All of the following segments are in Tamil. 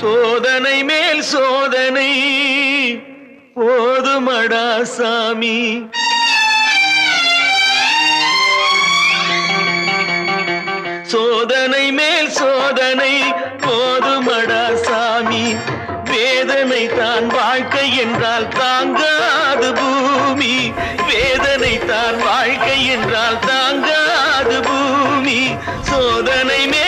சோதனை மேல் சோதனை. போதுமடா சாமி. சோதனை மேல் சோதனை போதுமடா சாமி. வேதனை தான் வாழ்க்கை என்றால் தாங்காது பூமி. வேதனை தான் வாழ்க்கை என்றால் தாங்காது பூமி. சோதனை மேல்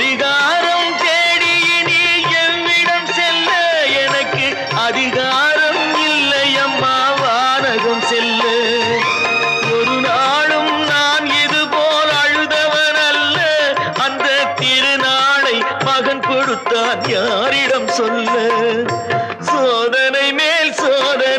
பரிகாரம் தேடி நீ எவ்விடம் செல்ல எனக்கு அதிகாரம் இல்லையம்மா வானகம் செல்ல. ஒரு நாளும் நான் இது போல் அழுதவன் அல்ல அந்த திருநாளை மகன் கொடுத்தான் யாரிடம் சொல்ல. சோதனை மேல் சோதனை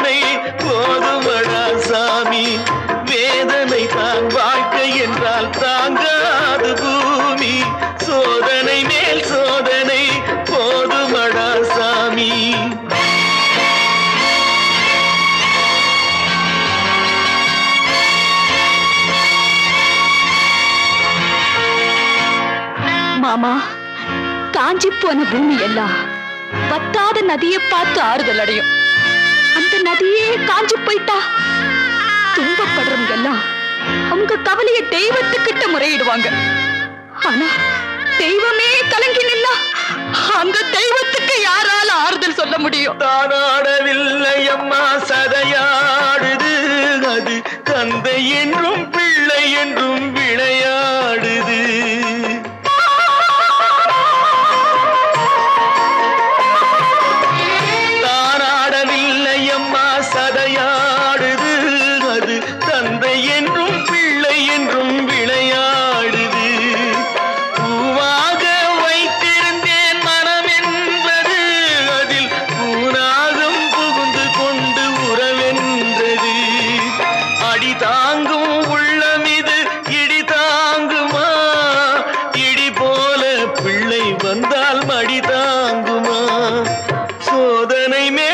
மாமா. காஞ்சி போன பூமி எல்லாம் வத்தாத நதியை பார்த்து ஆறுதல் அடையும். அந்த நதியே காஞ்சி போயிட்டா? துன்பப்படுறவங்க எல்லாம் அவங்க கவலையை தெய்வத்துக்கிட்ட முறையிடுவாங்க. ஆனா தெய்வமே கலங்கி நின்னா அந்த தெய்வத்துக்கு யாரால ஆறுதல் சொல்ல முடியும்? தானாடவில்லை அம்மா சதையாடுது அது. தந்தை என்றும் பிள்ளை என்றும் விளையாடுது அடி தாங்கும் உள்ளமிது இடி தாங்குமா? இடி போல பிள்ளை வந்தால் மடி தாங்குமா? சோதனை மே